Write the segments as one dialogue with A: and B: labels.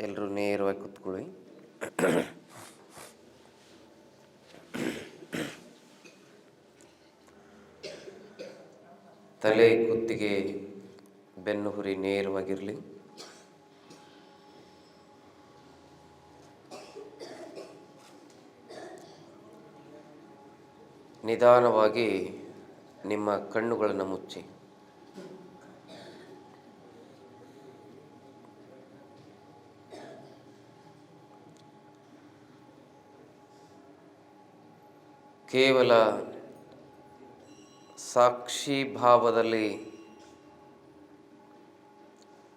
A: ಎಲ್ಲರೂ ನೇರವಾಗಿ ಕೂತ್ಕೊಳ್ಳಿ. ತಲೆ ಕುತ್ತಿಗೆ ಬೆನ್ನು ಹುರಿ ನೇರವಾಗಿರಲಿ. ನಿಧಾನವಾಗಿ ನಿಮ್ಮ ಕಣ್ಣುಗಳನ್ನು ಮುಚ್ಚಿ. ಕೇವಲ ಸಾಕ್ಷಿ ಭಾವದಲ್ಲಿ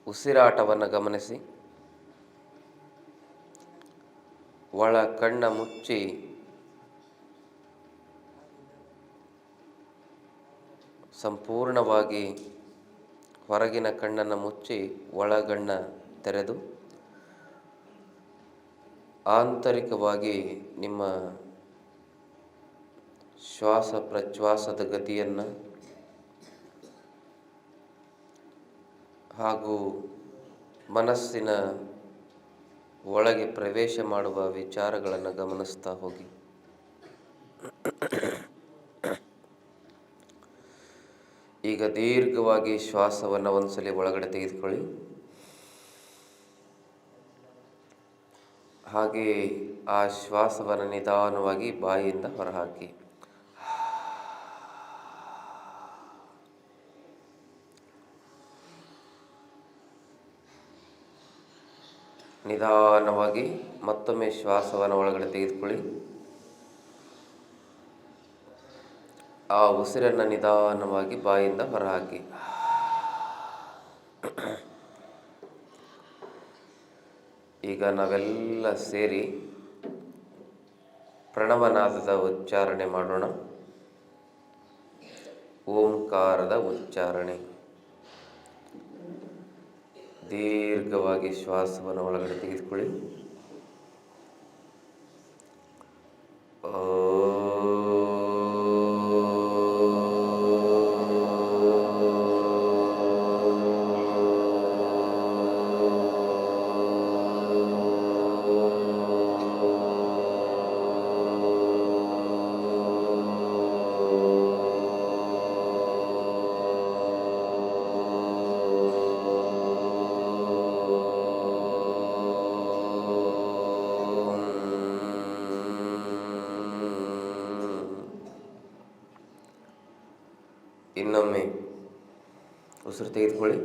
A: ಉಸಿರಾಟವನ್ನು ಗಮನಿಸಿ, ಒಳ ಕಣ್ಣ ಮುಚ್ಚಿ, ಸಂಪೂರ್ಣವಾಗಿ ಹೊರಗಿನ ಕಣ್ಣನ್ನು ಮುಚ್ಚಿ ಒಳಗಣ್ಣ ತೆರೆದು, ಆಂತರಿಕವಾಗಿ ನಿಮ್ಮ ಶ್ವಾಸ ಪ್ರಶ್ವಾಸದ ಗತಿಯನ್ನು ಹಾಗೂ ಮನಸ್ಸಿನ ಒಳಗೆ ಪ್ರವೇಶ ಮಾಡುವ ವಿಚಾರಗಳನ್ನು ಗಮನಿಸ್ತಾ ಹೋಗಿ. ಈಗ ದೀರ್ಘವಾಗಿ ಶ್ವಾಸವನ್ನು ಒಂದ್ಸಲಿ ಒಳಗಡೆ ತೆಗೆದುಕೊಳ್ಳಿ. ಹಾಗೆ ಆ ಶ್ವಾಸವನ್ನು ನಿಧಾನವಾಗಿ ಬಾಯಿಯಿಂದ ಹೊರಹಾಕಿ. ನಿಧಾನವಾಗಿ ಮತ್ತೊಮ್ಮೆ ಶ್ವಾಸವನ್ನು ಒಳಗಡೆ ತೆಗೆದುಕೊಳ್ಳಿ. ಆ ಉಸಿರನ್ನು ನಿಧಾನವಾಗಿ ಬಾಯಿಂದ ಹೊರಹಾಕಿ. ಈಗ ನಾವೆಲ್ಲ ಸೇರಿ ಪ್ರಣವನಾದದ ಉಚ್ಚಾರಣೆ ಮಾಡೋಣ. ಓಂಕಾರದ ಉಚ್ಚಾರಣೆ. ದೀರ್ಘವಾಗಿ ಶ್ವಾಸವನ್ನು ಒಳಗಡೆ ತೆಗೆದುಕೊಳ್ಳಿ. ಇನ್ನೊಮ್ಮೆ ಉಸಿರು ತೆಗೆದುಕೊಳ್ಳಿ.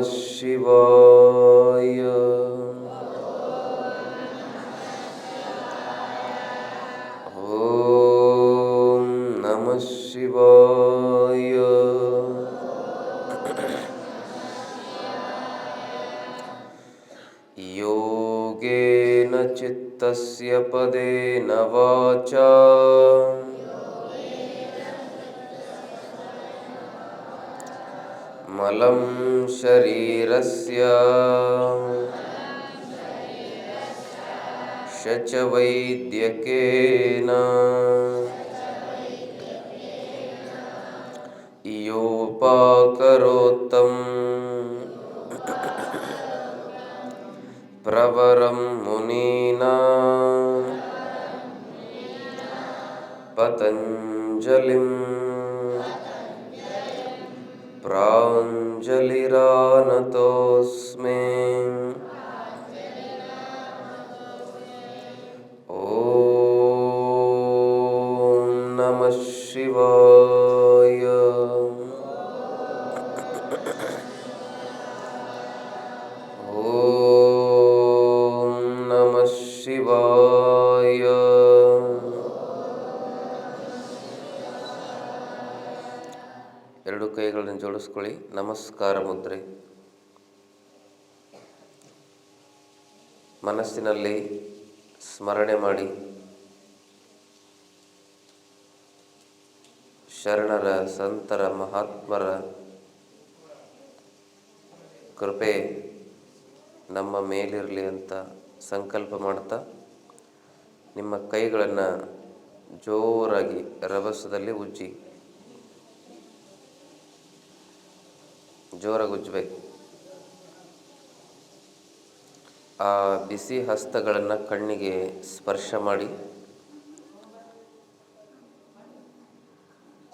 A: शिवाय। ॐ नमः शिवाय। योगेन चित्तस्य पदेन वा शरीरस्य। शच वैद्यकेन योपाकरोत्तम् प्रवरं मुनीना। पतञ्जलिम्। ప్రాంజలిరానతో ನಮಸ್ಕಾರ ಮುದ್ರೆ. ಮನಸ್ಸಿನಲ್ಲಿ ಸ್ಮರಣೆ ಮಾಡಿ. ಶರಣರ, ಸಂತರ, ಮಹಾತ್ಮರ ಕೃಪೆ ನಮ್ಮ ಮೇಲಿರಲಿ ಅಂತ ಸಂಕಲ್ಪ ಮಾಡ್ತಾ, ನಿಮ್ಮ ಕೈಗಳನ್ನು ಜೋರಾಗಿ ರಭಸದಲ್ಲಿ ಉಜ್ಜಿ. ಜೋರಾಗಿ ಉಜ್ಜಬೇಕು. ಆ ಬಿಸಿ ಹಸ್ತಗಳನ್ನು ಕಣ್ಣಿಗೆ ಸ್ಪರ್ಶ ಮಾಡಿ,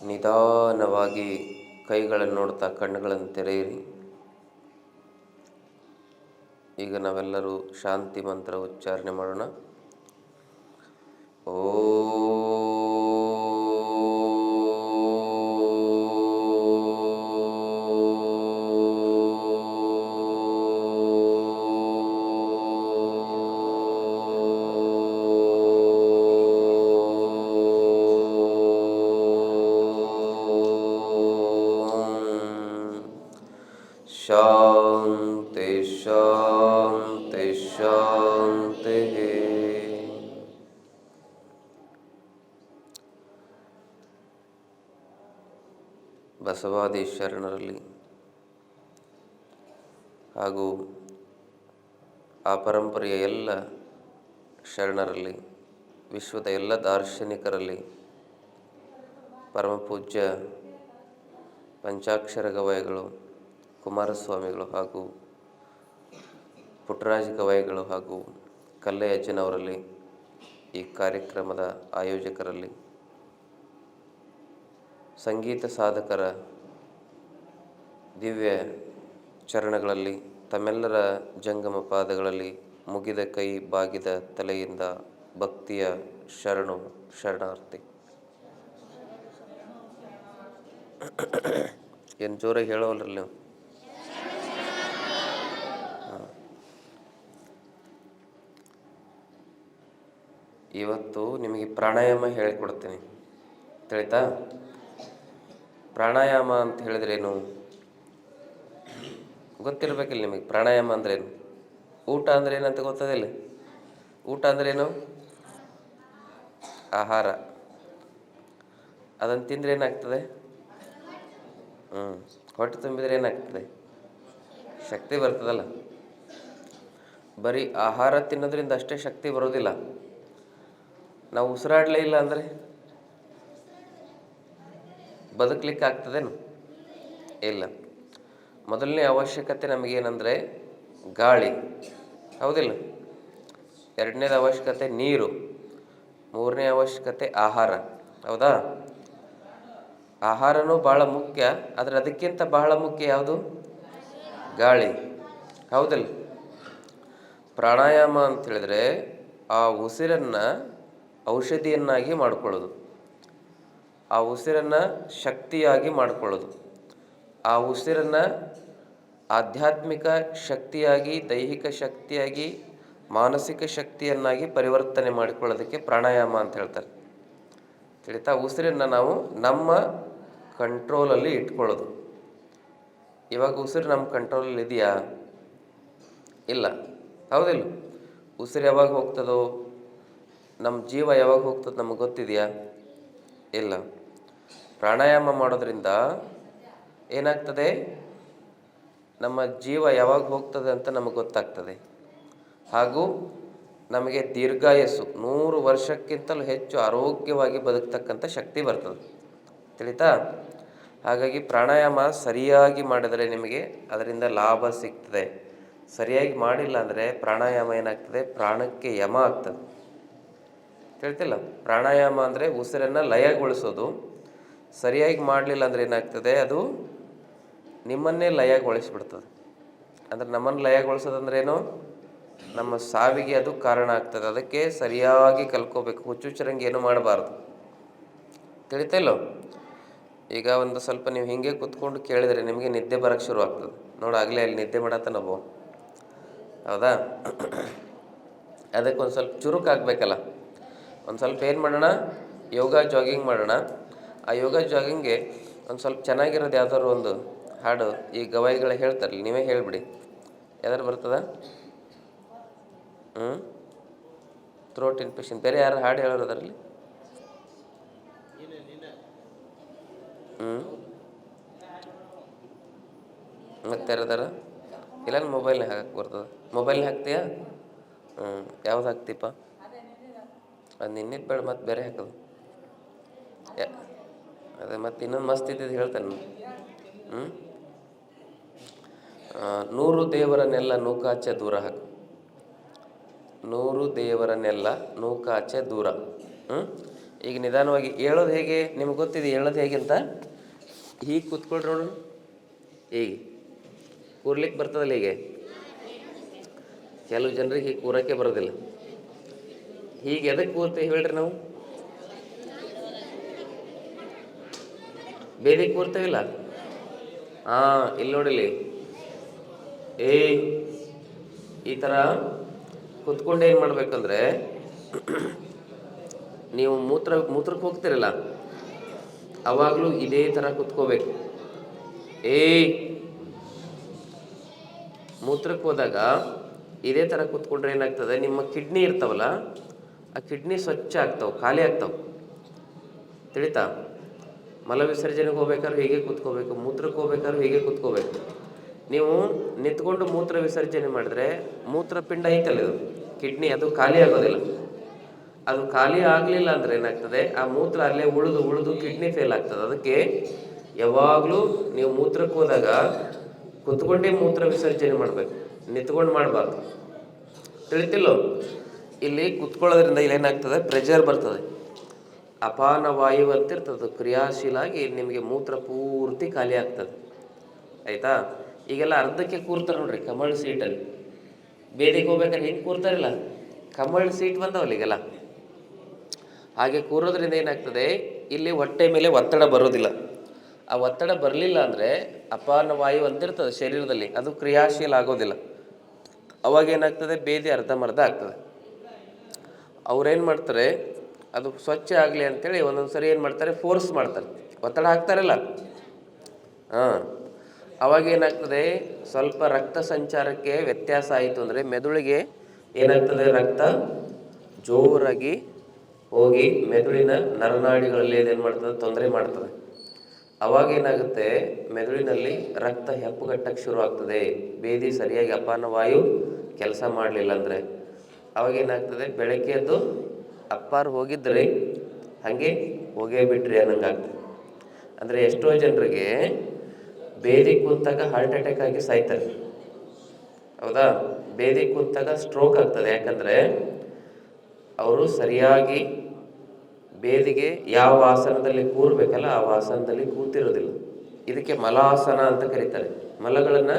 A: ನಿಧಾನವಾಗಿ ಕೈಗಳನ್ನು ನೋಡ್ತಾ ಕಣ್ಣುಗಳನ್ನು ತೆರೆಯಿರಿ. ಈಗ ನಾವೆಲ್ಲರೂ ಶಾಂತಿ ಮಂತ್ರ ಉಚ್ಚಾರಣೆ ಮಾಡೋಣ. ಓ ಶಾಂತಿ ಶಾಂತಿ ಬಸವಾದಿ ಶರಣರಲ್ಲಿ ಹಾಗೂ ಆ ಪರಂಪರೆಯ ಎಲ್ಲ ಶರಣರಲ್ಲಿ, ವಿಶ್ವದ ಎಲ್ಲ ದಾರ್ಶನಿಕರಲ್ಲಿ ಪರಮಪೂಜ್ಯ ಪಂಚಾಕ್ಷರ ಗವಾಯಿಗಳು ಕುಮಾರಸ್ವಾಮಿಗಳು ಹಾಗೂ ಪುಟ್ಟರಾಜ ಗವಾಯಿಗಳು ಹಾಗೂ ಕಲ್ಲೆಯಜ್ಜನವರಲ್ಲಿ ಈ ಕಾರ್ಯಕ್ರಮದ ಆಯೋಜಕರಲ್ಲಿ ಸಂಗೀತ ಸಾಧಕರ ದಿವ್ಯ ಚರಣಗಳಲ್ಲಿ ತಮ್ಮೆಲ್ಲರ ಜಂಗಮ ಪಾದಗಳಲ್ಲಿ ಮುಗಿದ ಕೈ ಬಾಗಿದ ತಲೆಯಿಂದ ಭಕ್ತಿಯ ಶರಣು ಶರಣಾರ್ಥಿ. ಏನು ಜೋರಾಗಿ ಹೇಳೋಲ್ರಿ ನೀವು? ಇವತ್ತು ನಿಮಗೆ ಪ್ರಾಣಾಯಾಮ ಹೇಳಿಕೊಡ್ತೀನಿ. ತಿಳಿತಾ? ಪ್ರಾಣಾಯಾಮ ಅಂತ ಹೇಳಿದ್ರೇನು? ಗೊತ್ತಿರಬೇಕಿಲ್ಲ ನಿಮಗೆ. ಪ್ರಾಣಾಯಾಮ ಅಂದ್ರೇನು? ಊಟ ಅಂದ್ರೆ ಏನಂತ ಗೊತ್ತದಿಲ್ಲ. ಊಟ ಅಂದ್ರೇನು? ಆಹಾರ. ಅದನ್ನು ತಿಂದರೆ ಏನಾಗ್ತದೆ? ಹ್ಞೂ ಹೊಟ್ಟೆ ತುಂಬಿದರೆ ಏನಾಗ್ತದೆ? ಶಕ್ತಿ ಬರ್ತದಲ್ಲ. ಬರೀ ಆಹಾರ ತಿನ್ನೋದ್ರಿಂದ ಅಷ್ಟೇ ಶಕ್ತಿ ಬರೋದಿಲ್ಲ. ನಾವು ಉಸಿರಾಡಲೇ ಇಲ್ಲ ಅಂದರೆ ಬದುಕಲಿಕ್ಕೆ ಆಗ್ತದೇನು ಇಲ್ಲ. ಮೊದಲನೇ ಅವಶ್ಯಕತೆ ನಮಗೇನಂದರೆ ಗಾಳಿ. ಹೌದಿಲ್ಲ? ಎರಡನೇದು ಅವಶ್ಯಕತೆ ನೀರು. ಮೂರನೇ ಅವಶ್ಯಕತೆ ಆಹಾರ. ಹೌದಾ? ಆಹಾರನೂ ಭಾಳ ಮುಖ್ಯ, ಆದರೆ ಅದಕ್ಕಿಂತ ಬಹಳ ಮುಖ್ಯ ಯಾವುದು? ಗಾಳಿ. ಹೌದಿಲ್ಲ? ಪ್ರಾಣಾಯಾಮ ಅಂತ ಹೇಳಿದ್ರೆ ಆ ಉಸಿರನ್ನು ಔಷಧಿಯನ್ನಾಗಿ ಮಾಡಿಕೊಳ್ಳೋದು. ಆ ಉಸಿರನ್ನು ಶಕ್ತಿಯಾಗಿ ಮಾಡಿಕೊಳ್ಳೋದು. ಆ ಉಸಿರನ್ನು ಆಧ್ಯಾತ್ಮಿಕ ಶಕ್ತಿಯಾಗಿ, ದೈಹಿಕ ಶಕ್ತಿಯಾಗಿ, ಮಾನಸಿಕ ಶಕ್ತಿಯನ್ನಾಗಿ ಪರಿವರ್ತನೆ ಮಾಡಿಕೊಳ್ಳೋದಕ್ಕೆ ಪ್ರಾಣಾಯಾಮ ಅಂತ ಹೇಳ್ತಾರೆ. ತಿಳಿತಾ? ಉಸಿರನ್ನು ನಾವು ನಮ್ಮ ಕಂಟ್ರೋಲಲ್ಲಿ ಇಟ್ಕೊಳ್ಳೋದು. ಇವಾಗ ಉಸಿರು ನಮ್ಮ ಕಂಟ್ರೋಲಲ್ಲಿ ಇದೆಯಾ? ಇಲ್ಲ. ಹೌದಿಲ್ಲ. ಉಸಿರು ಯಾವಾಗ ಹೋಗ್ತದೋ? ನಮ್ಮ ಜೀವ ಯಾವಾಗ ಹೋಗ್ತದೆ ನಮಗೆ ಗೊತ್ತಿದೆಯಾ? ಇಲ್ಲ. ಪ್ರಾಣಾಯಾಮ ಮಾಡೋದ್ರಿಂದ ಏನಾಗ್ತದೆ? ನಮ್ಮ ಜೀವ ಯಾವಾಗ ಹೋಗ್ತದೆ ಅಂತ ನಮಗೆ ಗೊತ್ತಾಗ್ತದೆ. ಹಾಗೂ ನಮಗೆ ದೀರ್ಘಾಯಸ್ಸು ನೂರು ವರ್ಷಕ್ಕಿಂತಲೂ ಹೆಚ್ಚು ಆರೋಗ್ಯವಾಗಿ ಬದುಕ್ತಕ್ಕಂಥ ಶಕ್ತಿ ಬರ್ತದೆ. ತಿಳಿತಾ? ಹಾಗಾಗಿ ಪ್ರಾಣಾಯಾಮ ಸರಿಯಾಗಿ ಮಾಡಿದರೆ ನಿಮಗೆ ಅದರಿಂದ ಲಾಭ ಸಿಗ್ತದೆ. ಸರಿಯಾಗಿ ಮಾಡಿಲ್ಲ ಅಂದರೆ ಪ್ರಾಣಾಯಾಮ ಏನಾಗ್ತದೆ? ಪ್ರಾಣಕ್ಕೆ ಯಮ ಆಗ್ತದೆ. ತಿಳಿತಿಲ್ಲ ಪ್ರಾಣಾಯಾಮ ಅಂದರೆ ಉಸಿರನ್ನು ಲಯಗೊಳಿಸೋದು. ಸರಿಯಾಗಿ ಮಾಡಲಿಲ್ಲ ಅಂದರೆ ಏನಾಗ್ತದೆ? ಅದು ನಿಮ್ಮನ್ನೇ ಲಯಗೊಳಿಸ್ಬಿಡ್ತದೆ. ಅಂದರೆ ನಮ್ಮನ್ನು ಲಯಗೊಳಿಸೋದಂದ್ರೆ ಏನು? ನಮ್ಮ ಸಾವಿಗೆ ಅದು ಕಾರಣ ಆಗ್ತದೆ. ಅದಕ್ಕೆ ಸರಿಯಾಗಿ ಕಲ್ಕೋಬೇಕು ಹುಚ್ಚುಚ್ಚರಂಗೆ ಏನು ಮಾಡಬಾರ್ದು. ತಿಳಿತಿಲ್ಲೋ ಈಗ ಒಂದು ಸ್ವಲ್ಪ ನೀವು ಹಿಂಗೆ ಕೂತ್ಕೊಂಡು ಕೇಳಿದರೆ ನಿಮಗೆ ನಿದ್ದೆ ಬರೋಕ್ಕೆ ಶುರು ಆಗ್ತದೆ. ನೋಡಿ, ಆಗಲೇ ಅಲ್ಲಿ ನಿದ್ದೆ ಮಾಡತ್ತ ನಾವು. ಹೌದಾ? ಅದಕ್ಕೊಂದು ಸ್ವಲ್ಪ ಚುರುಕಾಗಬೇಕಲ್ಲ. ಒಂದು ಸ್ವಲ್ಪ ಏನು ಮಾಡೋಣ? ಯೋಗ ಜಾಗಿಂಗ್ ಮಾಡೋಣ. ಆ ಯೋಗ ಜಾಗಿಂಗ್ಗೆ ಒಂದು ಸ್ವಲ್ಪ ಚೆನ್ನಾಗಿರೋದು ಯಾವ್ದಾದ್ರು ಒಂದು ಹಾಡು ಈ ಗವಾಯಿಗಳು ಹೇಳ್ತಾರಲ್ಲ, ನೀವೇ ಹೇಳಿಬಿಡಿ. ಯಾವ್ದಾರು ಬರ್ತದ? ಹ್ಞೂ ಥ್ರೋಟ್ ಇನ್ಫೆಕ್ಷನ್ ಬೇರೆ ಯಾರು ಹಾಡು ಹೇಳೋರು ಅದರಲ್ಲಿ? ಹ್ಞೂ ಮತ್ತೆ ಯಾರದಾರ? ಇಲ್ಲ ಮೊಬೈಲ್ ಹಾಕಕ್ಕೆ ಬರ್ತದೆ. ಮೊಬೈಲ್ನ ಹಾಕ್ತೀಯಾ? ಹ್ಞೂ ಯಾವ್ದು ಹಾಕ್ತೀಪ ಅದು ನಿನ್ನಿದ್ದು ಬೇಡ, ಮತ್ತೆ ಬೇರೆ ಹಾಕೋದು. ಅದೇ ಮತ್ತೆ ಇನ್ನೊಂದು ಮಸ್ತ್ ಇದ್ದಿದ್ದು ಹೇಳ್ತಾನೆ ಹ್ಞೂ ನೂರು ದೇವರನ್ನೆಲ್ಲ ನೂಕಾಚೆ ದೂರ ಹಾಕು. ನೂರು ದೇವರನ್ನೆಲ್ಲ ನೂಕಾಚೆ ದೂರ. ಹ್ಞೂ ಈಗ ನಿಧಾನವಾಗಿ ಹೇಳೋದು ಹೇಗೆ? ನಿಮ್ಗೆ ಗೊತ್ತಿದೆ ಹೇಳೋದು ಹೇಗೆ ಹೀಗೆ ಕೂತ್ಕೊಳ್ರಿ ನೋಡು. ಹೀಗೆ. ಕೂರ್ಲಿಕ್ಕೆ ಬರ್ತದಲ್ಲ ಹೀಗೆ? ಕೆಲವು ಜನರಿಗೆ ಹೀಗೆ ಕೂರಕ್ಕೆ ಬರೋದಿಲ್ಲ. ಹೀಗೆ ಎದಕ್ಕೆ ಕೂರ್ತೇವೆ ಹೇಳ್ರಿ ನಾವು? ಬೇದಿ ಕೂರ್ತೇವಿಲ್ಲ? ಹಾ ಇಲ್ಲಿ ನೋಡಿಲಿ ಏ, ಈ ಥರ ಕುತ್ಕೊಂಡು ಏನು ಮಾಡ್ಬೇಕಂದ್ರೆ ನೀವು ಮೂತ್ರ ಮೂತ್ರಕ್ಕೆ ಹೋಗ್ತಿರಲ್ಲ, ಅವಾಗಲೂ ಇದೇ ಥರ ಕುತ್ಕೋಬೇಕು. ಏ ಮೂತ್ರಕ್ಕೆ ಹೋದಾಗ ಇದೇ ಥರ ಕುತ್ಕೊಂಡ್ರೆ ಏನಾಗ್ತದೆ? ನಿಮ್ಮ ಕಿಡ್ನಿ ಇರ್ತಾವಲ್ಲ ಆ ಕಿಡ್ನಿ ಸ್ವಚ್ಛ ಆಗ್ತಾವೆ, ಖಾಲಿ ಆಗ್ತಾವೆ. ತಿಳಿತಾ? ಮಲ ವಿಸರ್ಜನೆಗೆ ಹೋಗ್ಬೇಕಾದ್ರೆ ಹೀಗೆ ಕೂತ್ಕೋಬೇಕು ಮೂತ್ರಕ್ಕೆ ಹೋಗ್ಬೇಕಾದ್ರೆ ಹೀಗೆ ಕೂತ್ಕೋಬೇಕು. ನೀವು ನಿಂತ್ಕೊಂಡು ಮೂತ್ರ ವಿಸರ್ಜನೆ ಮಾಡಿದ್ರೆ ಮೂತ್ರಪಿಂಡ ಐತಲ್ಲ ಇದು? ಕಿಡ್ನಿ ಅದು ಖಾಲಿ ಆಗೋದಿಲ್ಲ. ಅದು ಖಾಲಿ ಆಗಲಿಲ್ಲ ಅಂದ್ರೆ ಏನಾಗ್ತದೆ? ಆ ಮೂತ್ರ ಅಲ್ಲೇ ಉಳಿದು ಉಳಿದು ಕಿಡ್ನಿ ಫೇಲ್ ಆಗ್ತದೆ. ಅದಕ್ಕೆ ಯಾವಾಗಲೂ ನೀವು ಮೂತ್ರಕ್ಕೆ ಹೋದಾಗ ಕುತ್ಕೊಂಡೇ ಮೂತ್ರ ವಿಸರ್ಜನೆ ಮಾಡಬೇಕು. ನಿಂತ್ಕೊಂಡು ಮಾಡಬಾರ್ದು. ತಿಳಿತಿಲ್ಲೋ? ಇಲ್ಲಿ ಕುತ್ಕೊಳ್ಳೋದ್ರಿಂದ ಇಲ್ಲಿ ಏನಾಗ್ತದೆ? ಪ್ರೆಷರ್ ಬರ್ತದೆ. ಅಪಾನ ವಾಯು ಅಂತಿರ್ತದೆ ಕ್ರಿಯಾಶೀಲಾಗಿ ನಿಮಗೆ ಮೂತ್ರ ಪೂರ್ತಿ ಖಾಲಿ ಆಗ್ತದೆ. ಆಯಿತಾ? ಈಗೆಲ್ಲ ಅರ್ಧಕ್ಕೆ ಕೂರ್ತಾರೆ ನೋಡ್ರಿ ಕಮಲ್ ಸೀಟಲ್ಲಿ ಬೇದಿಗೆ ಹೋಗ್ಬೇಕಾದ್ರೆ ಹೆಂಗೆ ಕೂರ್ತಾರಿಲ್ಲ? ಕಮಲ್ ಸೀಟ್ ಬಂದವಲ್ಲ ಈಗೆಲ್ಲ. ಹಾಗೆ ಕೂರೋದ್ರಿಂದ ಏನಾಗ್ತದೆ? ಇಲ್ಲಿ ಹೊಟ್ಟೆ ಮೇಲೆ ಒತ್ತಡ ಬರೋದಿಲ್ಲ. ಆ ಒತ್ತಡ ಬರಲಿಲ್ಲ ಅಂದರೆ ಅಪಾನ ವಾಯು ಅಂತಿರ್ತದೆ ಶರೀರದಲ್ಲಿ. ಅದು ಕ್ರಿಯಾಶೀಲ ಆಗೋದಿಲ್ಲ. ಅವಾಗ ಏನಾಗ್ತದೆ? ಬೇದಿ ಅರ್ಧಂಬರ್ಧ ಆಗ್ತದೆ. ಅವ್ರೇನು ಮಾಡ್ತಾರೆ, ಅದು ಸ್ವಚ್ಛ ಆಗಲಿ ಅಂತೇಳಿ ಒಂದೊಂದು ಸರಿ ಏನು ಮಾಡ್ತಾರೆ ಫೋರ್ಸ್ ಮಾಡ್ತಾರೆ. ಒತ್ತಡ ಹಾಕ್ತಾರಲ್ಲ. ಹಾಂ. ಅವಾಗ ಏನಾಗ್ತದೆ, ಸ್ವಲ್ಪ ರಕ್ತ ಸಂಚಾರಕ್ಕೆ ವ್ಯತ್ಯಾಸ ಆಯಿತು ಅಂದರೆ ಮೆದುಳಿಗೆ ಏನಾಗ್ತದೆ ರಕ್ತ ಜೋರಾಗಿ ಹೋಗಿ ಮೆದುಳಿನ ನರನಾಡಿಗಳಲ್ಲಿ ಏನು ಮಾಡ್ತದೆ, ತೊಂದರೆ ಮಾಡ್ತದೆ. ಅವಾಗ ಏನಾಗುತ್ತೆ, ಮೆದುಳಿನಲ್ಲಿ ರಕ್ತ ಹೆಪ್ಪುಗಟ್ಟಕ್ಕೆ ಶುರು ಆಗ್ತದೆ. ಬೇದಿ ಸರಿಯಾಗಿ ಅಪಾನ ವಾಯು ಕೆಲಸ ಮಾಡಲಿಲ್ಲ ಅಂದರೆ. ಅವಾಗ ಏನಾಗ್ತದೆ? ಬೆಳಗ್ಗೆ ಎದ್ದು ಅಪ್ಪಾರು ಹೋಗಿದ್ರಿ ಹಾಗೆ ಹೋಗೇ ಬಿಟ್ರಿ ಅನ್ನಂಗಾಗ್ತದೆ ಅಂದರೆ ಎಷ್ಟೋ ಜನರಿಗೆ ಬೇದಿ ಕೂತಾಗ ಹಾರ್ಟ್ ಅಟ್ಯಾಕ್ ಆಗಿ ಸಾಯ್ತಾರೆ. ಹೌದಾ? ಬೇದಿ ಕೂತಾಗ ಸ್ಟ್ರೋಕ್ ಆಗ್ತದೆ. ಯಾಕಂದರೆ ಅವರು ಸರಿಯಾಗಿ ಬೇದಿಗೆ ಯಾವ ಆಸನದಲ್ಲಿ ಕೂರ್ಬೇಕಲ್ಲ, ಆ ಆಸನದಲ್ಲಿ ಕೂತಿರೋದಿಲ್ಲ. ಇದಕ್ಕೆ ಮಲಾಸನ ಅಂತ ಕರೀತಾರೆ. ಮಲಗಳನ್ನು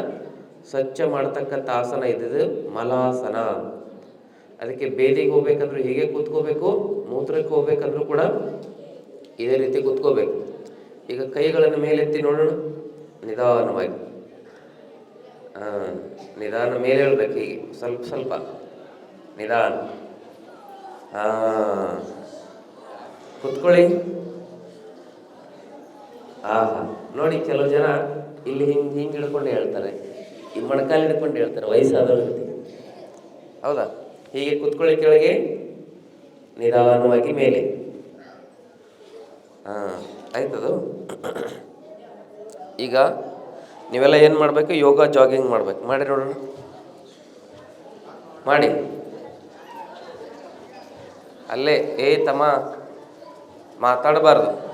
A: ಸ್ವಚ್ಛ ಮಾಡ್ತಕ್ಕಂಥ ಆಸನ ಇದ್ದಿದ್ದು ಮಲಾಸನ. ಅದಕ್ಕೆ ಬೇದಿಗೆ ಹೋಗ್ಬೇಕಂದ್ರೂ ಹೀಗೆ ಕೂತ್ಕೋಬೇಕು ಮೂತ್ರಕ್ಕೆ ಹೋಗ್ಬೇಕಂದ್ರೂ ಕೂಡ ಇದೇ ರೀತಿ ಕೂತ್ಕೋಬೇಕು. ಈಗ ಕೈಗಳನ್ನು ಮೇಲೆತ್ತಿ ನೋಡೋಣ. ನಿಧಾನವಾಗಿ. ಆ, ನಿಧಾನ ಮೇಲೆ ಹೇಳ್ಬೇಕು ಹೀಗೆ. ಸ್ವಲ್ಪ ಸ್ವಲ್ಪ. ನಿಧಾನ. ಕೂತ್ಕೊಳ್ಳಿ. ಆಹಾ. ನೋಡಿ ಕೆಲವು ಜನ ಇಲ್ಲಿ ಹಿಂಗೆ ಹಿಂಗೆ ಹಿಡ್ಕೊಂಡು ಹೇಳ್ತಾರೆ. ಈ ಮೊಣಕಾಲು ಹಿಡ್ಕೊಂಡು ಹೇಳ್ತಾರೆ ವಯಸ್ಸಾದವ್ರ ಜೊತೆ ಹೌದಾ? ಹೀಗೆ ಕುತ್ಕೊಳ್ಳಿ ಕೆಳಗೆ. ನಿಧಾನವಾಗಿ ಮೇಲೆ. ಹಾಂ, ಆಯ್ತದು. ಈಗ ನೀವೆಲ್ಲ ಏನು ಮಾಡಬೇಕು? ಯೋಗ, ಜಾಗಿಂಗ್ ಮಾಡ್ಬೇಕು. ಮಾಡಿ ನೋಡೋಣ. ಮಾಡಿ. ಅಲ್ಲೇ, ಏ ತಮ್ಮ, ಮಾತಾಡಬಾರ್ದು.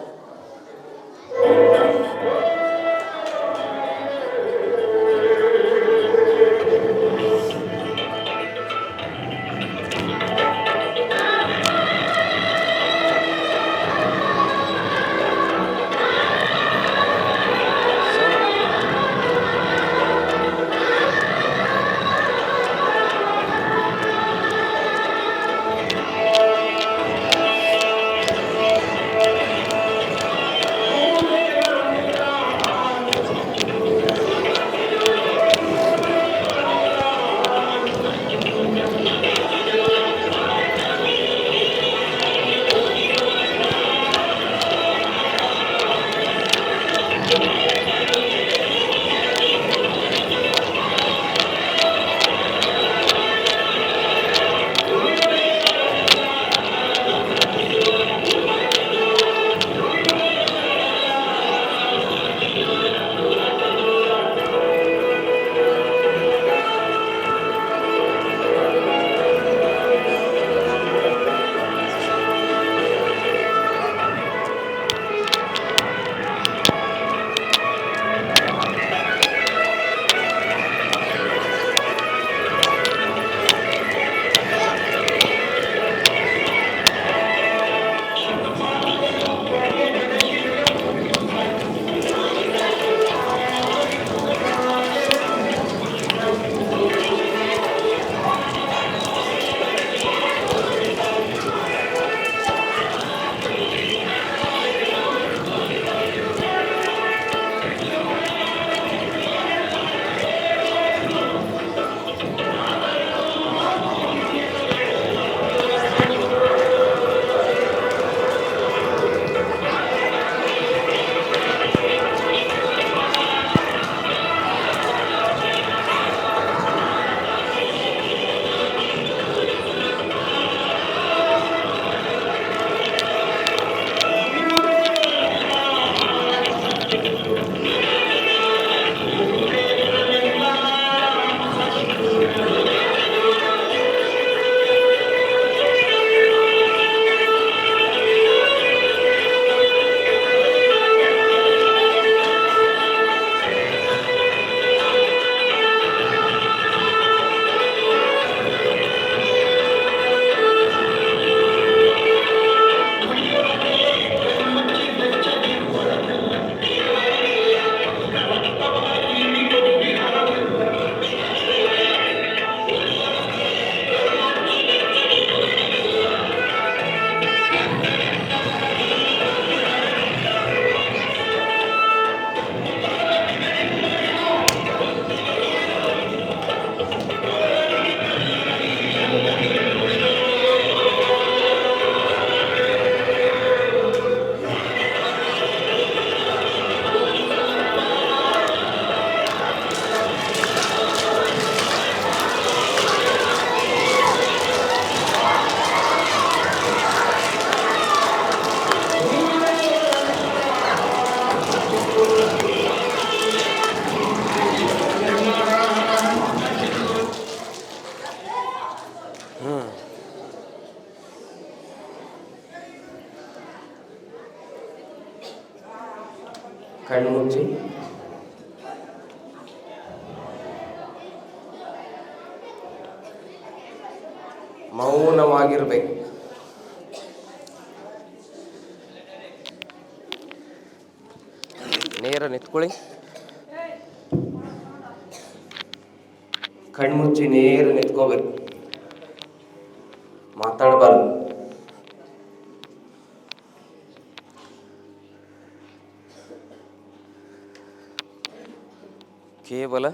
A: ಕೇವಲ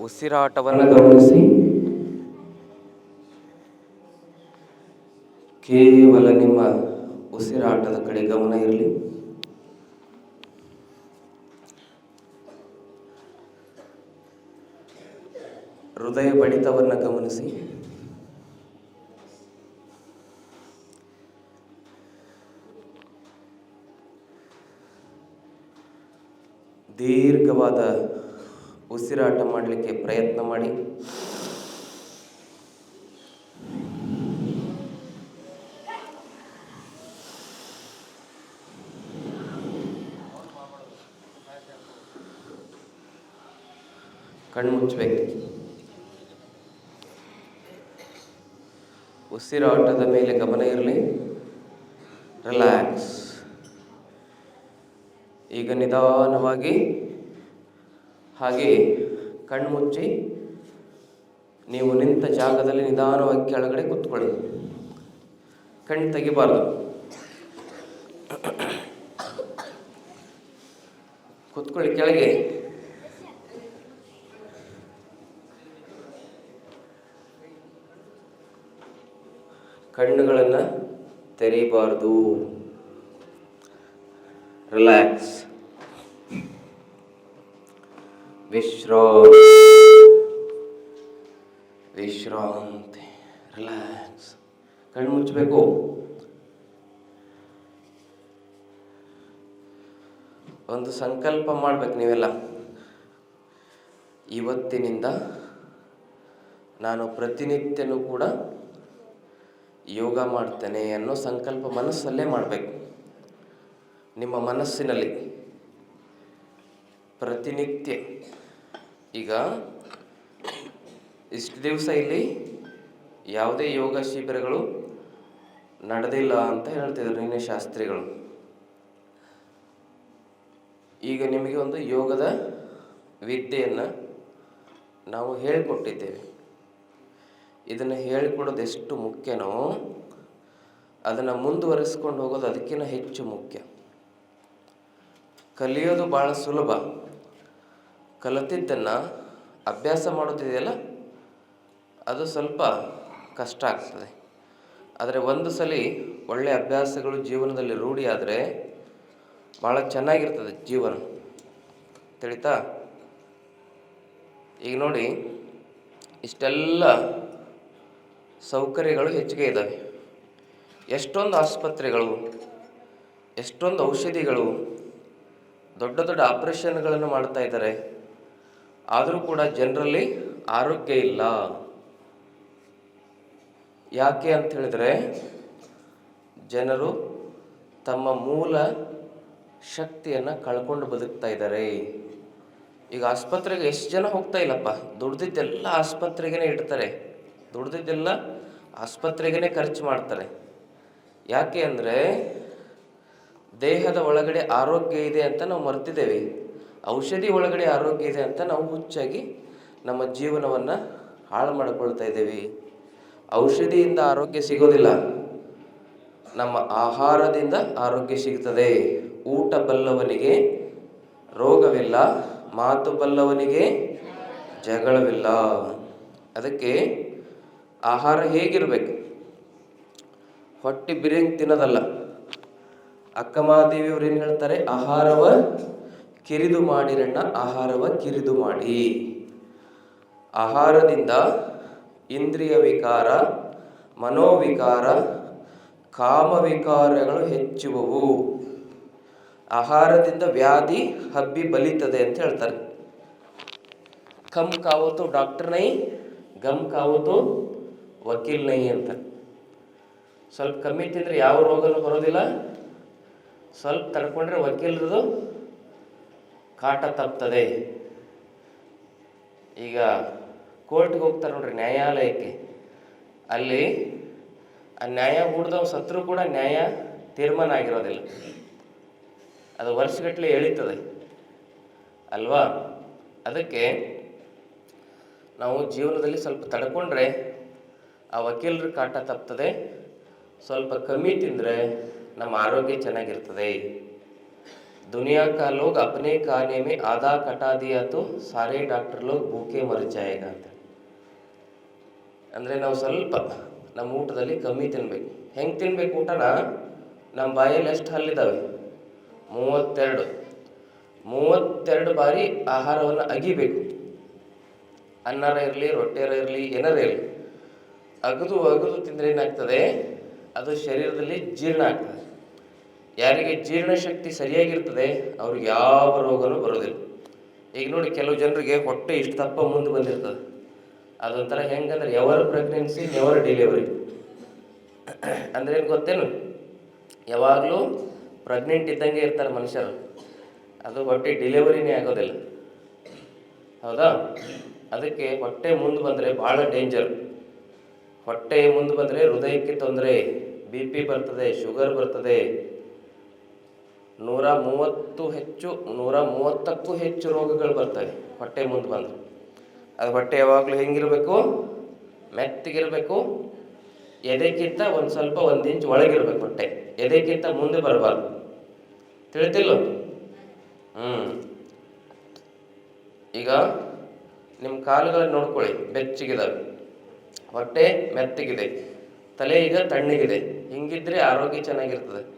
A: ಉಸಿರಾಟವನ್ನು ಗಮನಿಸಿ. ಕೇವಲ ನಿಮ್ಮ ಉಸಿರಾಟದ ಕಡೆ ಗಮನ ಇರಲಿ. ಹೃದಯ ಬಡಿತವನ್ನು ಗಮನಿಸಿ. ದೀರ್ಘವಾದ ಉಸಿರಾಟ ಮಾಡಲಿಕ್ಕೆ ಪ್ರಯತ್ನ ಮಾಡಿ. ಕಣ್ಣು ಮುಚ್ಚಬೇಕು ಉಸಿರಾಟದ ಮೇಲೆ ಗಮನ ಇರಲಿ. ರಿಲ್ಯಾಕ್ಸ್. ಈಗ ನಿಧಾನವಾಗಿ ಹಾಗೆ ಕಣ್ಣು ಮುಚ್ಚಿ ನೀವು ನಿಂತ ಜಾಗದಲ್ಲಿ ನಿಧಾನವಾಗಿ ಕೆಳಗಡೆ ಕೂತ್ಕೊಳ್ಳಿ. ಕಣ್ಣು ತೆಗಿಬಾರ್ದು. ಕೂತ್ಕೊಳ್ಳಿ ಕೆಳಗೆ. ಕಣ್ಣುಗಳನ್ನು ತೆರೀಬಾರ್ದು. ರಿಲ್ಯಾಕ್ಸ್ ವಿಶ್ರಾಂತಿ ವಿಶ್ರಾಂತಿ ರಿಲ್ಯಾಕ್ಸ್ ಕಣ್ಣು ಮುಚ್ಚಬೇಕು. ಒಂದು ಸಂಕಲ್ಪ ಮಾಡ್ಬೇಕು ನೀವೆಲ್ಲ. ಇವತ್ತಿನಿಂದ ನಾನು ಪ್ರತಿನಿತ್ಯನೂ ಕೂಡ ಯೋಗ ಮಾಡ್ತೇನೆ ಅನ್ನೋ ಸಂಕಲ್ಪ ಮನಸ್ಸಲ್ಲೇ ಮಾಡಬೇಕು. ನಿಮ್ಮ ಮನಸ್ಸಿನಲ್ಲಿ ಪ್ರತಿನಿತ್ಯ ಈಗ ಇಷ್ಟು ದಿವಸ ಇಲ್ಲಿ ಯಾವುದೇ ಯೋಗ ಶಿಬಿರಗಳು ನಡೆದಿಲ್ಲ ಅಂತ ಹೇಳ್ತಿದ್ರು ನಿನ್ನೆ ಶಾಸ್ತ್ರಿಗಳು. ಈಗ ನಿಮಗೆ ಒಂದು ಯೋಗದ ವಿದ್ಯೆಯನ್ನು ನಾವು ಹೇಳಿಕೊಟ್ಟಿದ್ದೇವೆ. ಇದನ್ನು ಹೇಳಿಕೊಡೋದು ಎಷ್ಟು ಮುಖ್ಯನೋ ಅದನ್ನು ಮುಂದುವರಿಸ್ಕೊಂಡು ಹೋಗೋದು ಅದಕ್ಕಿಂತ ಹೆಚ್ಚು ಮುಖ್ಯ. ಕಲಿಯೋದು ಭಾಳ ಸುಲಭ. ಕಲಿತಿದ್ದನ್ನು ಅಭ್ಯಾಸ ಮಾಡೋದಿದೆಯಲ್ಲ ಅದು ಸ್ವಲ್ಪ ಕಷ್ಟ ಆಗ್ತದೆ. ಆದರೆ ಒಂದು ಸಲ ಒಳ್ಳೆಯ ಅಭ್ಯಾಸಗಳು ಜೀವನದಲ್ಲಿ ರೂಢಿಯಾದರೆ ಭಾಳ ಚೆನ್ನಾಗಿರ್ತದೆ ಜೀವನ. ತಿಳಿತಾ? ಈಗ ನೋಡಿ, ಇಷ್ಟೆಲ್ಲ ಸೌಕರ್ಯಗಳು ಹೆಚ್ಚಿಗೆ ಇದ್ದಾವೆ. ಎಷ್ಟೊಂದು ಆಸ್ಪತ್ರೆಗಳು, ಎಷ್ಟೊಂದು ಔಷಧಿಗಳು ದೊಡ್ಡ ದೊಡ್ಡ ಆಪ್ರೇಷನ್ಗಳನ್ನು ಮಾಡ್ತಾ ಇದ್ದಾರೆ. ಆದರೂ ಕೂಡ ಜನರಲ್ಲಿ ಆರೋಗ್ಯ ಇಲ್ಲ. ಯಾಕೆ ಅಂತ ಹೇಳಿದರೆ, ಜನರು ತಮ್ಮ ಮೂಲ ಶಕ್ತಿಯನ್ನು ಕಳ್ಕೊಂಡು ಬದುಕ್ತಾ ಇದ್ದಾರೆ. ಈಗ ಆಸ್ಪತ್ರೆಗೆ ಎಷ್ಟು ಜನ ಹೋಗ್ತಾ ಇಲ್ಲಪ್ಪ? ದುಡ್ದಿದ್ದೆಲ್ಲ ಆಸ್ಪತ್ರೆಗೇ ಇಡ್ತಾರೆ. ದುಡ್ದಿದ್ದೆಲ್ಲ ಆಸ್ಪತ್ರೆಗೇ ಖರ್ಚು ಮಾಡ್ತಾರೆ. ಯಾಕೆ ಅಂದರೆ ದೇಹದ ಒಳಗಡೆ ಆರೋಗ್ಯ ಇದೆ ಅಂತ ನಾವು ಮರ್ತಿದ್ದೇವೆ. ಔಷಧಿ ಒಳಗಡೆ ಆರೋಗ್ಯ ಇದೆ ಅಂತ ನಾವು ಹುಚ್ಚಾಗಿ ನಮ್ಮ ಜೀವನವನ್ನು ಹಾಳು ಮಾಡಿಕೊಳ್ತಾ ಇದ್ದೇವೆ. ಔಷಧಿಯಿಂದ ಆರೋಗ್ಯ ಸಿಗೋದಿಲ್ಲ. ನಮ್ಮ ಆಹಾರದಿಂದ ಆರೋಗ್ಯ ಸಿಗ್ತದೆ. ಊಟ ಬಲ್ಲವನಿಗೆ ರೋಗವಿಲ್ಲ, ಮಾತು ಬಲ್ಲವನಿಗೆ ಜಗಳವಿಲ್ಲ. ಅದಕ್ಕೆ ಆಹಾರ ಹೇಗಿರಬೇಕು? ಹೊಟ್ಟೆ ಬಿರಿಯಂಗೆ ತಿನ್ನೋದಲ್ಲ. ಅಕ್ಕಮಾದೇವಿಯವರು ಏನು ಹೇಳ್ತಾರೆ? ಆಹಾರವ ಕಿರಿದು ಮಾಡಿರಣ್ಣ ಆಹಾರವ ಕಿರಿದು ಮಾಡಿ. ಆಹಾರದಿಂದ ಇಂದ್ರಿಯ ವಿಕಾರ, ಮನೋವಿಕಾರ, ಕಾಮವಿಕಾರಗಳು ಹೆಚ್ಚುವವು. ಆಹಾರದಿಂದ ವ್ಯಾಧಿ ಹಬ್ಬಿ ಬಲಿತದೆ ಅಂತ ಹೇಳ್ತಾರೆ. ಕಮ್ ಕಾವತು ಡಾಕ್ಟರ್ ನೈ, ಗಮ್ ಕಾವತು ವಕೀಲ್ ನೈ ಅಂತ. ಸ್ವಲ್ಪ ಕಮ್ಮಿ ತಿಂದರೆ ಯಾವ ರೋಗನೂ ಬರೋದಿಲ್ಲ. ಸ್ವಲ್ಪ ತಡ್ಕೊಂಡ್ರೆ ವಕೀಲರದು ಕಾಟ ತಪ್ತದೆ. ಈಗ ಕೋರ್ಟ್ಗೆ ಹೋಗ್ತಾರೆ ನೋಡ್ರಿ ನ್ಯಾಯಾಲಯಕ್ಕೆ. ಅಲ್ಲಿ ಆ ನ್ಯಾಯ ಹೂಡ್ದವ್ ಸತ್ರು ಕೂಡ ನ್ಯಾಯ ತೀರ್ಮಾನ ಆಗಿರೋದಿಲ್ಲ. ಅದು ವರ್ಷಗಟ್ಟಲೆ ಎಳೀತದೆ. ಅಲ್ವಾ? ಅದಕ್ಕೆ ನಾವು ಜೀವನದಲ್ಲಿ ಸ್ವಲ್ಪ ತಡ್ಕೊಂಡ್ರೆ ಆ ವಕೀಲರ ಕಾಟ ತಪ್ತದೆ. ಸ್ವಲ್ಪ ಕಮ್ಮಿ ತಿಂದರೆ ನಮ್ಮ ಆರೋಗ್ಯ ಚೆನ್ನಾಗಿರ್ತದೆ दुनिया का लोग अपने खाने में आधा कटा दिया तो सारे डॉक्टर लोग भूखे मर जाएगा ಅಂತ ಅಂದರೆ ನಾವು ಸ್ವಲ್ಪ ನಮ್ಮ ಊಟದಲ್ಲಿ ಕಮ್ಮಿ ತಿನ್ಬೇಕು ಹೆಂಗೆ ತಿನ್ಬೇಕು ಊಟನ ನಮ್ಮ ಬಾಯಲ್ಲಿ ಎಷ್ಟು ಹಲ್ಲಿದ್ದಾವೆ ಮೂವತ್ತೆರಡು ಮೂವತ್ತೆರಡು ಬಾರಿ ಆಹಾರವನ್ನು ಅಗಿಬೇಕು ಅನ್ನರ ಇರಲಿ ರೊಟ್ಟಿಯರ ಇರಲಿ ಏನಾರ ಇರಲಿ ಅಗದು ಅಗದು ತಿಂದರೆ ಏನಾಗ್ತದೆ ಅದು ಶರೀರದಲ್ಲಿ ಜೀರ್ಣ ಆಗ್ತದೆ ಯಾರಿಗೆ ಜೀರ್ಣಶಕ್ತಿ ಸರಿಯಾಗಿರ್ತದೆ, ಅವ್ರಿಗೆ ಯಾವ ರೋಗನೂ ಬರೋದಿಲ್ಲ. ಈಗ ನೋಡಿ, ಕೆಲವು ಜನರಿಗೆ ಹೊಟ್ಟೆ ಇಷ್ಟು ತಪ್ಪ ಮುಂದೆ ಬಂದಿರ್ತದೆ. ಅದೊಂಥರ ಹೆಂಗಂದ್ರೆ ಎವರ್ ಪ್ರೆಗ್ನೆನ್ಸಿ ಯಾವ ಡೆಲಿವರಿ ಅಂದ್ರೆ ಏನು ಗೊತ್ತೇನು? ಯಾವಾಗಲೂ ಪ್ರೆಗ್ನೆಂಟ್ ಇದ್ದಂಗೆ ಇರ್ತಾರೆ ಮನುಷ್ಯರು. ಅದು ಹೊಟ್ಟೆ ಡೆಲಿವರಿನೇ ಆಗೋದಿಲ್ಲ. ಹೌದಾ? ಅದಕ್ಕೆ ಹೊಟ್ಟೆ ಮುಂದೆ ಬಂದರೆ ಭಾಳ ಡೇಂಜರ್ ಹೊಟ್ಟೆ ಮುಂದೆ ಬಂದರೆ ಹೃದಯಕ್ಕೆ ತೊಂದರೆ ಬಿ ಪಿ ಬರ್ತದೆ ಶುಗರ್ ಬರ್ತದೆ ನೂರ ಮೂವತ್ತು ಹೆಚ್ಚು ನೂರ ಮೂವತ್ತಕ್ಕೂ ಹೆಚ್ಚು ರೋಗಗಳು ಬರ್ತವೆ. ಹೊಟ್ಟೆ ಮುಂದೆ ಬಂದು. ಅದು ಹೊಟ್ಟೆ ಯಾವಾಗಲೂ ಹೆಂಗಿರಬೇಕು? ಮೆತ್ತಗಿರಬೇಕು. ಎದೆಕ್ಕಿಂತ ಒಂದು ಸ್ವಲ್ಪ ಒಂದು ಇಂಚ್ ಒಳಗಿರ್ಬೇಕು ಹೊಟ್ಟೆ. ಎದೆಕ್ಕಿಂತ ಮುಂದೆ ಬರಬಾರ್ದು. ತಿಳಿತಿಲ್ಲ ಹ್ಞೂ ಈಗ ನಿಮ್ಮ ಕಾಲುಗಳನ್ನ ನೋಡ್ಕೊಳ್ಳಿ. ಬೆಚ್ಚಗಿದಾವೆ. ಹೊಟ್ಟೆ ಮೆತ್ತಗಿದೆ. ತಲೆ ಈಗ ತಣ್ಣಗಿದೆ ಹಿಂಗಿದ್ರೆ ಆರೋಗ್ಯ ಚೆನ್ನಾಗಿರ್ತದೆ.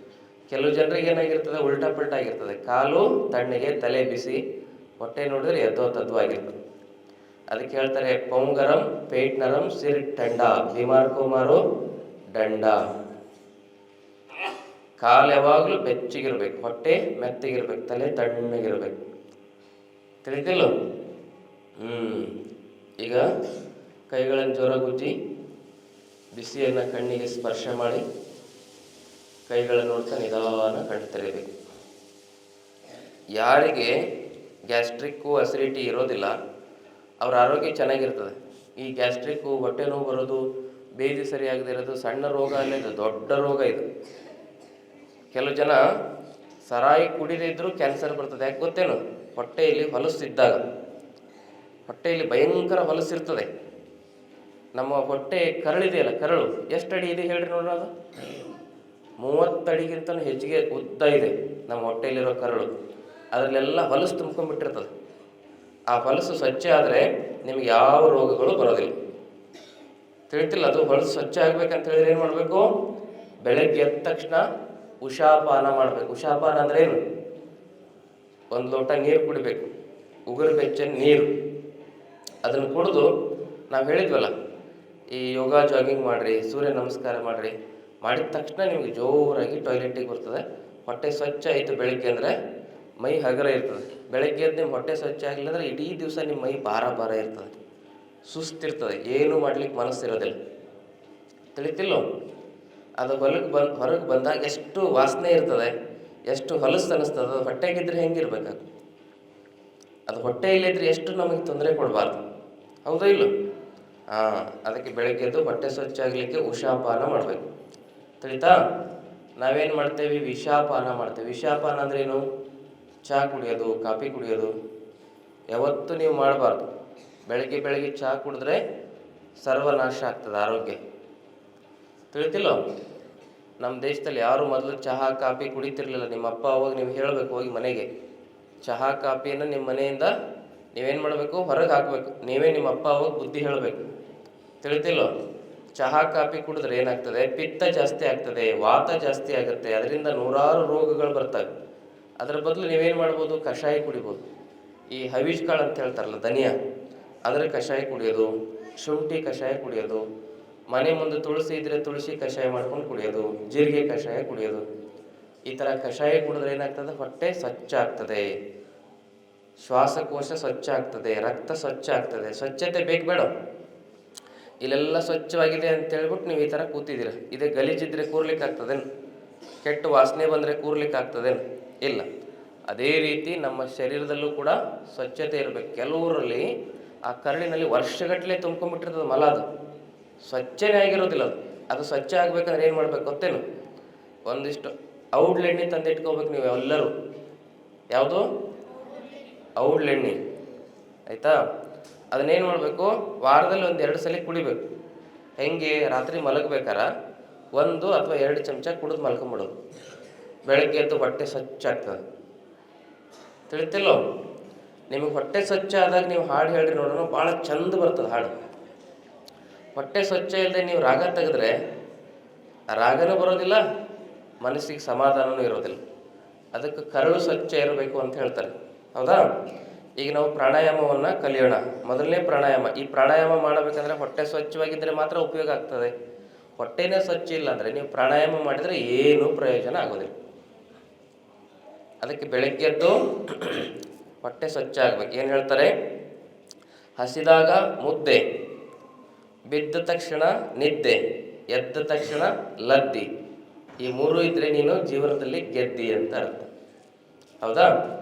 A: ಕೆಲವು ಜನರಿಗೆ ಏನಾಗಿರ್ತದೆ, ಉಲ್ಟಾ ಪಲ್ಟಾ ಆಗಿರ್ತದೆ. ಕಾಲು ತಣ್ಣಗೆ ತಲೆ ಬಿಸಿ, ಹೊಟ್ಟೆ ನೋಡಿದ್ರೆ ಎದ್ದೋ ತದ್ವಾಗಿರ್ತದೆ ಅದಕ್ಕೆ ಹೇಳ್ತಾರೆ, ಪೊಂಗರಂ ಪೇಟ್ ನರಂ ಸಿರ್ ಟಂಡ ಬಿಮಾರ್ ಕುಮಾರು ದಂಡ ಕಾಲು ಯಾವಾಗಲೂ ಬೆಚ್ಚಗಿರ್ಬೇಕು, ಹೊಟ್ಟೆ ಮೆತ್ತಗಿರ್ಬೇಕು, ತಲೆ ತಣ್ಣಗಿರ್ಬೇಕು. ತಿಳಿತಿಲ್ಲ ಹ್ಮ್. ಈಗ ಕೈಗಳನ್ನು ಜೋರಾಗಿ ಉಜ್ಜಿ, ಬಿಸಿಯನ್ನು ಕಣ್ಣಿಗೆ ಸ್ಪರ್ಶ ಮಾಡಿ. ಕೈಗಳನ್ನು ನೋಡ್ತಾ ನಿಧಾನ ಕಣ್ಣು ತೆರೆಯಬೇಕು. ಯಾರಿಗೆ ಗ್ಯಾಸ್ಟ್ರಿಕ್ಕು ಅಸಿಡಿಟಿ ಇರೋದಿಲ್ಲ, ಅವರ ಆರೋಗ್ಯ ಚೆನ್ನಾಗಿರ್ತದೆ. ಈ ಗ್ಯಾಸ್ಟ್ರಿಕ್ಕು ಹೊಟ್ಟೆ ನೋವು ಬರೋದು, ಬೇದಿ ಸರಿಯಾಗದೇ ಇರೋದು, ಸಣ್ಣ ರೋಗ ಅಲ್ಲೇ ಇದು, ದೊಡ್ಡ ರೋಗ ಇದು. ಕೆಲವು ಜನ ಸರಾಯಿ ಕುಡಿದಿದ್ದರೂ ಕ್ಯಾನ್ಸರ್ ಬರ್ತದೆ, ಯಾಕೆ ಗೊತ್ತೇನು? ಹೊಟ್ಟೆಯಲ್ಲಿ ಹೊಲಸಿದ್ದಾಗ. ಹೊಟ್ಟೆಯಲ್ಲಿ ಭಯಂಕರ ಹೊಲಸಿರ್ತದೆ. ನಮ್ಮ ಹೊಟ್ಟೆ ಕರಳಿದೆಯಲ್ಲ, ಕರಳು. ಎಷ್ಟು ಅಡಿ ಇದೆ ಹೇಳ್ರಿ ನೋಡೋಣ ಅದು? ಮೂವತ್ತಡಿಗಿಂತ ಹೆಚ್ಚಿಗೆ ಉದ್ದ ಇದೆ ನಮ್ಮ ಹೊಟ್ಟೆಯಲ್ಲಿರೋ ಕರಳು. ಅದರಲ್ಲೆಲ್ಲ ಹೊಲಸು ತುಂಬ್ಕೊಂಡ್ಬಿಟ್ಟಿರ್ತದೆ. ಆ ಹೊಲಸು ಸ್ವಚ್ಛ ಆದರೆ ನಿಮಗೆ ಯಾವ ರೋಗಗಳು ಬರೋದಿಲ್ಲ. ತಿಳಿತಿಲ್ಲ, ಅದು ಹೊಲಸು ಸ್ವಚ್ಛ ಆಗ್ಬೇಕಂತ ಹೇಳಿದ್ರೆ ಏನು ಮಾಡಬೇಕು? ಬೆಳಗ್ಗೆ ಎದ್ದ ತಕ್ಷಣ ಉಷಾಪಾನ ಮಾಡಬೇಕು. ಉಷಾಪಾನ ಅಂದ್ರೆ ಏನು? ಒಂದು ಲೋಟ ನೀರು ಕುಡಿಬೇಕು. ಉಗುರು ಬೆಚ್ಚ ನೀರು. ಅದನ್ನು ಕುಡಿದು ನಾವು ಹೇಳಿದ್ವಲ್ಲ, ಈ ಯೋಗ, ಜಾಗಿಂಗ್ ಮಾಡಿರಿ, ಸೂರ್ಯ ನಮಸ್ಕಾರ ಮಾಡಿರಿ. ಮಾಡಿದ ತಕ್ಷಣ ನಿಮಗೆ ಜೋರಾಗಿ ಟಾಯ್ಲೆಟಿಗೆ ಬರ್ತದೆ. ಹೊಟ್ಟೆ ಸ್ವಚ್ಛ ಆಯಿತು ಬೆಳಗ್ಗೆ ಅಂದರೆ ಮೈ ಹಗರ ಇರ್ತದೆ. ಬೆಳಗ್ಗೆ ಎದ್ದು ನಿಮ್ಮ ಹೊಟ್ಟೆ ಸ್ವಚ್ಛ ಆಗಲಿಲ್ಲ ಅಂದರೆ ಇಡೀ ದಿವಸ ನಿಮ್ಮ ಮೈ ಭಾರ ಭಾರ ಇರ್ತದೆ. ಸುಸ್ತಿರ್ತದೆ ಏನು ಮಾಡ್ಲಿಕ್ಕೆ ಮನಸ್ಸಿರೋದಿಲ್ಲ. ತಿಳಿತಿಲ್ಲೋ ಅದು ಹೊಲಕ್ಕೆ ಬಂದು, ಹೊರಗೆ ಬಂದಾಗ ಎಷ್ಟು ವಾಸನೆ ಇರ್ತದೆ, ಎಷ್ಟು ಹೊಲಸು ಅನ್ನಿಸ್ತದೆ ಅದು ಹೊಟ್ಟೆಗಿದ್ರೆ ಹೆಂಗಿರ್ಬೇಕು ಅದು? ಹೊಟ್ಟೆ ಇಲ್ಲದ್ರೆ ಎಷ್ಟು ನಮಗೆ ತೊಂದರೆ ಕೊಡಬಾರ್ದು. ಹೌದಾ ಇಲ್ಲ ಹಾಂ, ಅದಕ್ಕೆ ಬೆಳಗ್ಗೆದ್ದು ಹೊಟ್ಟೆ ಸ್ವಚ್ಛ ಆಗಲಿಕ್ಕೆ ಉಷಾಪಾನ ಮಾಡಬೇಕು. ತಿಳಿತಾ ನಾವೇನು ಮಾಡ್ತೇವೆ? ವಿಷಾಪಾನ ಮಾಡ್ತೇವೆ. ವಿಷಾಪಾನ ಅಂದ್ರೇನು? ಚಹಾ ಕುಡಿಯೋದು, ಕಾಫಿ ಕುಡಿಯೋದು. ಯಾವತ್ತೂ ನೀವು ಮಾಡಬಾರ್ದು. ಬೆಳಗ್ಗೆ ಬೆಳಗ್ಗೆ ಚಹಾ ಕುಡಿದ್ರೆ ಸರ್ವನಾಶ ಆಗ್ತದೆ ಆರೋಗ್ಯ. ತಿಳಿತಿಲ್ಲೋ ನಮ್ಮ ದೇಶದಲ್ಲಿ ಯಾರು ಮೊದಲು ಚಹಾ, ಕಾಫಿ ಕುಡಿತಿರ್ಲಿಲ್ಲ. ನಿಮ್ಮ ಅಪ್ಪ ಅವಾಗ ನೀವು ಹೇಳಬೇಕು ಹೋಗಿ ಮನೆಗೆ. ಚಹಾ, ಕಾಫಿಯನ್ನು ನಿಮ್ಮ ಮನೆಯಿಂದ ನೀವೇನು ಮಾಡಬೇಕು? ಹೊರಗೆ ಹಾಕಬೇಕು. ನೀವೇ ನಿಮ್ಮ ಅಪ್ಪ ಅವಾಗ ಬುದ್ಧಿ ಹೇಳಬೇಕು. ತಿಳಿತಿಲ್ಲೋ ಚಹಾ ಕಾಫಿ ಕುಡಿದ್ರೆ ಏನಾಗ್ತದೆ? ಪಿತ್ತ ಜಾಸ್ತಿ ಆಗ್ತದೆ, ವಾತ ಜಾಸ್ತಿ ಆಗುತ್ತೆ, ಅದರಿಂದ ನೂರಾರು ರೋಗಗಳು ಬರ್ತವೆ. ಅದರ ಬದಲು ನೀವೇನು ಮಾಡ್ಬೋದು? ಕಷಾಯ ಕುಡಿಬೋದು. ಈ ಹವೀಜ್ ಕಾಳು ಅಂತ ಹೇಳ್ತಾರಲ್ಲ, ಧನಿಯಾ, ಅದರ ಕಷಾಯ ಕುಡಿಯೋದು, ಶುಂಠಿ ಕಷಾಯ ಕುಡಿಯೋದು, ಮನೆ ಮುಂದೆ ತುಳಸಿ ಇದ್ರೆ ತುಳಸಿ ಕಷಾಯ ಮಾಡ್ಕೊಂಡು ಕುಡಿಯೋದು, ಜೀರಿಗೆ ಕಷಾಯ ಕುಡಿಯೋದು. ಈ ಥರ ಕಷಾಯ ಕುಡಿದ್ರೆ ಏನಾಗ್ತದೆ? ಹೊಟ್ಟೆ ಸ್ವಚ್ಛ ಆಗ್ತದೆ. ಶ್ವಾಸಕೋಶ ಸ್ವಚ್ಛ ಆಗ್ತದೆ, ರಕ್ತ ಸ್ವಚ್ಛ ಆಗ್ತದೆ. ಸ್ವಚ್ಛತೆ ಬೇಕು ಬೇಡ. ಇಲ್ಲೆಲ್ಲ ಸ್ವಚ್ಛವಾಗಿದೆ ಅಂತ ಹೇಳ್ಬಿಟ್ಟು ನೀವು ಈ ಥರ ಕೂತಿದ್ದೀರ. ಇದೇ ಗಲೀಜಿದ್ರೆ ಕೂರ್ಲಿಕ್ಕೆ ಆಗ್ತದೇನು ಕೆಟ್ಟ ವಾಸನೆ ಬಂದರೆ ಕೂರ್ಲಿಕ್ಕೆ ಆಗ್ತದೇನು ಇಲ್ಲ. ಅದೇ ರೀತಿ ನಮ್ಮ ಶರೀರದಲ್ಲೂ ಕೂಡ ಸ್ವಚ್ಛತೆ ಇರಬೇಕು. ಕೆಲವರಲ್ಲಿ ಆ ಕರಳಿನಲ್ಲಿ ವರ್ಷಗಟ್ಟಲೆ ತುಂಬ್ಕೊಂಡ್ಬಿಟ್ಟಿರ್ತದೆ ಮಲ ಅದು. ಸ್ವಚ್ಛನೇ ಆಗಿರೋದಿಲ್ಲ ಅದು. ಅದು ಸ್ವಚ್ಛ ಆಗಬೇಕಂದ್ರೆ ಏನು ಮಾಡಬೇಕು ಗೊತ್ತೇನು? ಒಂದಿಷ್ಟು ಔಡ್ಲೆಣ್ಣೆ ತಂದು ಇಟ್ಕೋಬೇಕು ನೀವು ಎಲ್ಲರೂ ಯಾವುದು ಔಡ್ಲೆಣ್ಣೆ ಆಯಿತಾ? ಅದನ್ನೇನು ಮಾಡಬೇಕು? ವಾರದಲ್ಲಿ ಒಂದು ಎರಡು ಸಲ ಕುಡಿಬೇಕು. ಹೆಂಗೆ? ರಾತ್ರಿ ಮಲಗಬೇಕಾರ? ಒಂದು ಅಥವಾ ಎರಡು ಚಮಚ ಕುಡಿದು ಮಲ್ಕೊಂಬಿಡೋದು. ಬೆಳಗ್ಗೆ ಎದ್ದು ಹೊಟ್ಟೆ ಸ್ವಚ್ಛ ಆಗ್ತದೆ. ತಿಳಿತಿಲ್ಲೋ ನಿಮಗೆ ಹೊಟ್ಟೆ ಸ್ವಚ್ಛ ಆದಾಗ ನೀವು ಹಾಡು ಹೇಳ್ರಿ ನೋಡೋಣ ಭಾಳ ಚಂದ ಬರ್ತದೆ ಹಾಡು. ಹೊಟ್ಟೆ ಸ್ವಚ್ಛ ಇಲ್ಲದೆ ನೀವು ರಾಗ ತೆಗೆದ್ರೆ ರಾಗನೂ ಬರೋದಿಲ್ಲ, ಮನಸ್ಸಿಗೆ ಸಮಾಧಾನವೂ ಇರೋದಿಲ್ಲ. ಅದಕ್ಕೆ ಕರಳು ಸ್ವಚ್ಛ ಇರಬೇಕು ಅಂತ ಹೇಳ್ತಾರೆ. ಹೌದಾ? ಈಗ ನಾವು ಪ್ರಾಣಾಯಾಮವನ್ನು ಕಲಿಯೋಣ. ಮೊದಲನೇ ಪ್ರಾಣಾಯಾಮ. ಈ ಪ್ರಾಣಾಯಾಮ ಮಾಡಬೇಕಂದ್ರೆ ಹೊಟ್ಟೆ ಸ್ವಚ್ಛವಾಗಿದ್ದರೆ ಮಾತ್ರ ಉಪಯೋಗ ಆಗ್ತದೆ. ಹೊಟ್ಟೆನೇ ಸ್ವಚ್ಛ ಇಲ್ಲ ಅಂದರೆ ನೀವು ಪ್ರಾಣಾಯಾಮ ಮಾಡಿದರೆ ಏನೂ ಪ್ರಯೋಜನ ಆಗೋದಿಲ್ಲ. ಅದಕ್ಕೆ ಬೆಳಗ್ಗೆದ್ದು ಹೊಟ್ಟೆ ಸ್ವಚ್ಛ ಆಗ್ಬೇಕು. ಏನು ಹೇಳ್ತಾರೆ? ಹಸಿದಾಗ ಮುದ್ದೆ, ಬಿದ್ದ ತಕ್ಷಣ ನಿದ್ದೆ, ಎದ್ದ ತಕ್ಷಣ ಲದ್ದಿ. ಈ ಮೂರು ಇದ್ರೆ ನೀನು ಜೀವನದಲ್ಲಿ ಗೆದ್ದಿ ಅಂತ ಅರ್ಥ. ಹೌದಾ?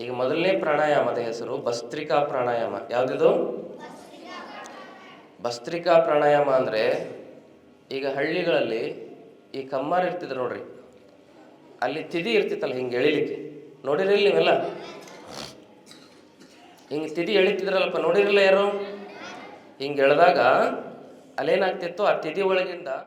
A: ಈಗ ಮೊದಲನೇ ಪ್ರಾಣಾಯಾಮದ ಹೆಸರು ಭಸ್ತ್ರಿಕಾ ಪ್ರಾಣಾಯಾಮ. ಯಾವುದಿದು? ಭಸ್ತ್ರಿಕಾ ಪ್ರಾಣಾಯಾಮ ಅಂದರೆ ಈಗ ಹಳ್ಳಿಗಳಲ್ಲಿ ಈ ಕಮ್ಮಾರ ಇರ್ತಿದ್ರು ನೋಡ್ರಿ. ಅಲ್ಲಿ ತಿದಿ ಇರ್ತಿತ್ತಲ್ಲ ಹಿಂಗೆ ಎಳಿಲಿಕ್ಕೆ. ನೋಡಿರಲಿಲ್ಲ ನೀವೆಲ್ಲ? ಹಿಂಗೆ ತಿದಿ ಎಳಿತಿದ್ರಲ್ಲಪ್ಪ, ನೋಡಿರಲಿಲ್ಲ ಯಾರು? ಹಿಂಗೆ ಎಳೆದಾಗ ಅಲ್ಲೇನಾಗ್ತಿತ್ತು? ಆ ತಿದಿ ಒಳಗಿಂದ